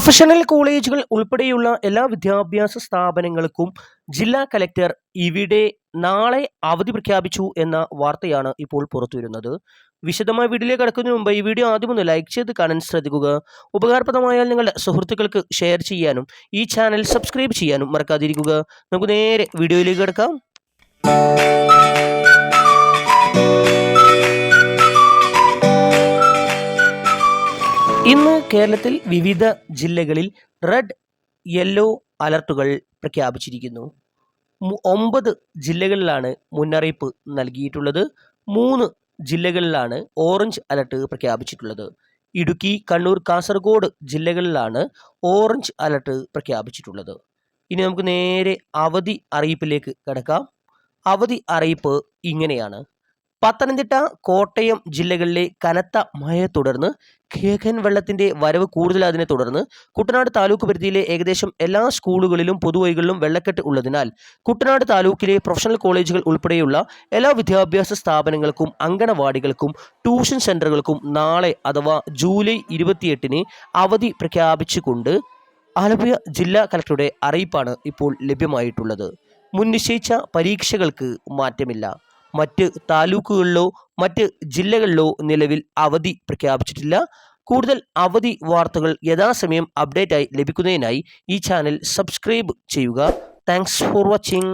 Professional കോളേജുകൾ ഉൾപ്പെടെയുള്ള എല്ലാ വിദ്യാഭ്യാസ സ്ഥാപനങ്ങൾക്കും ജില്ലാ കലക്ടർ ഇവിടെ നാളെ അവധി പ്രഖ്യാപിച്ചു എന്ന വാർത്തയാണ് ഇപ്പോൾ പുറത്തുവരുന്നത്. വിശദമായ വീഡിയോയിലേക്ക് കടക്കുന്നതിന് മുമ്പ് ഈ വീഡിയോ ആദ്യം ഒന്ന് ലൈക്ക് ചെയ്ത് കാണാൻ ശ്രദ്ധിക്കുക. ഉപകാരപ്രദമായാൽ നിങ്ങളുടെ സുഹൃത്തുക്കൾക്ക് ഷെയർ ചെയ്യാനും ഈ ചാനൽ സബ്സ്ക്രൈബ് ചെയ്യാനും മറക്കാതിരിക്കുക. നമുക്ക് നേരെ വീഡിയോയിലേക്ക് കിടക്കാം. ഇന്ന് കേരളത്തിൽ വിവിധ ജില്ലകളിൽ റെഡ് യെല്ലോ അലർട്ടുകൾ പ്രഖ്യാപിച്ചിരിക്കുന്നു. ഒമ്പത് ജില്ലകളിലാണ് മുന്നറിയിപ്പ് നൽകിയിട്ടുള്ളത്. മൂന്ന് ജില്ലകളിലാണ് ഓറഞ്ച് അലർട്ട് പ്രഖ്യാപിച്ചിട്ടുള്ളത്. ഇടുക്കി കണ്ണൂർ കാസർഗോഡ് ജില്ലകളിലാണ് ഓറഞ്ച് അലർട്ട് പ്രഖ്യാപിച്ചിട്ടുള്ളത്. ഇനി നമുക്ക് നേരെ അവധി അറിയിപ്പിലേക്ക് കിടക്കാം. അവധി അറിയിപ്പ് ഇങ്ങനെയാണ്. പത്തനംതിട്ട കോട്ടയം ജില്ലകളിലെ കനത്ത മഴയെ തുടർന്ന് കേഖൻ വെള്ളത്തിന്റെ വരവ് കൂടുതലായതിനെ തുടർന്ന് കുട്ടനാട് താലൂക്ക് പരിധിയിലെ ഏകദേശം എല്ലാ സ്കൂളുകളിലും പൊതുവഴികളിലും വെള്ളക്കെട്ട് ഉള്ളതിനാൽ കുട്ടനാട് താലൂക്കിലെ പ്രൊഫഷണൽ കോളേജുകൾ ഉൾപ്പെടെയുള്ള എല്ലാ വിദ്യാഭ്യാസ സ്ഥാപനങ്ങൾക്കും അങ്കണവാടികൾക്കും ട്യൂഷൻ സെന്ററുകൾക്കും നാളെ അഥവാ ജൂലൈ ഇരുപത്തിയെട്ടിന് അവധി പ്രഖ്യാപിച്ചുകൊണ്ട് ആലപ്പുഴ ജില്ലാ കലക്ടറുടെ അറിയിപ്പാണ് ഇപ്പോൾ ലഭ്യമായിട്ടുള്ളത്. മുൻനിശ്ചയിച്ച പരീക്ഷകൾക്ക് മാറ്റമില്ല. മറ്റ് താലൂക്കുകളിലോ മറ്റ് ജില്ലകളിലോ നിലവിൽ അവധി പ്രഖ്യാപിച്ചിട്ടില്ല. കൂടുതൽ അവധി വാർത്തകൾ യഥാസമയം അപ്ഡേറ്റായി ലഭിക്കുന്നതിനായി ഈ ചാനൽ സബ്സ്ക്രൈബ് ചെയ്യുക. Thanks for watching